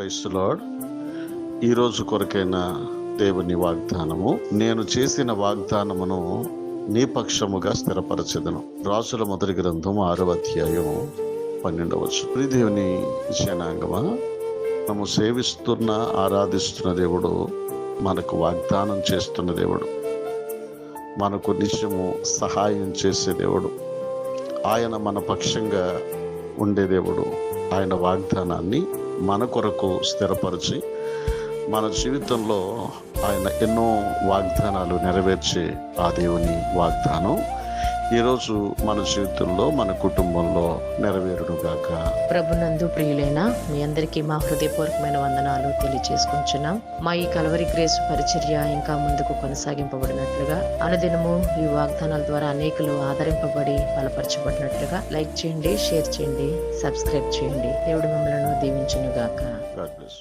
క్రైస్తులాడ్ lord ఈరోజు కొరకైన దేవుని వాగ్దానము నేను చేసిన వాగ్దానమును నీ పక్షముగా స్థిరపరచదను. రాజుల మొదటి గ్రంథం ఆరవ అధ్యాయం పన్నెండవచ్చు ప్రీదేవుని జనాంగమ జనాంగమా మనము సేవిస్తున్న ఆరాధిస్తున్న దేవుడు మనకు వాగ్దానం చేస్తున్న దేవుడు. మనకు నిత్యము సహాయం చేసే దేవుడు. ఆయన మన పక్షంగా ఉండే దేవుడు. ఆయన వాగ్దానాన్ని మన కొరకు స్థిరపరిచి మన జీవితంలో ఆయన ఎన్నో వాగ్దానాలు నెరవేర్చే ఆ దేవుని వాగ్దానం. ఈరోజు మన జీవితంలో మన కుటుంబంలో నెరవేరుడుగాక ప్రభునందు ప్రియులైన మీ అందరికీ మా హృదయపూర్వకమైన వందనాలు తెలియచేసుకుంటున్నాం. మా ఈ కలవరి గ్రేస్ పరిచర్య ఇంకా ముందుకు కొనసాగింపబడినట్లుగా అనుదినము ఈ వాగ్దానాల ద్వారా అనేకులు ఆదరింపబడి బలపరచబడినట్లుగా లైక్ చేయండి షేర్ చేయండి సబ్స్క్రైబ్ చేయండి. దేవుడు మిమ్మల్ని దీవించునుగాక. బ్లెస్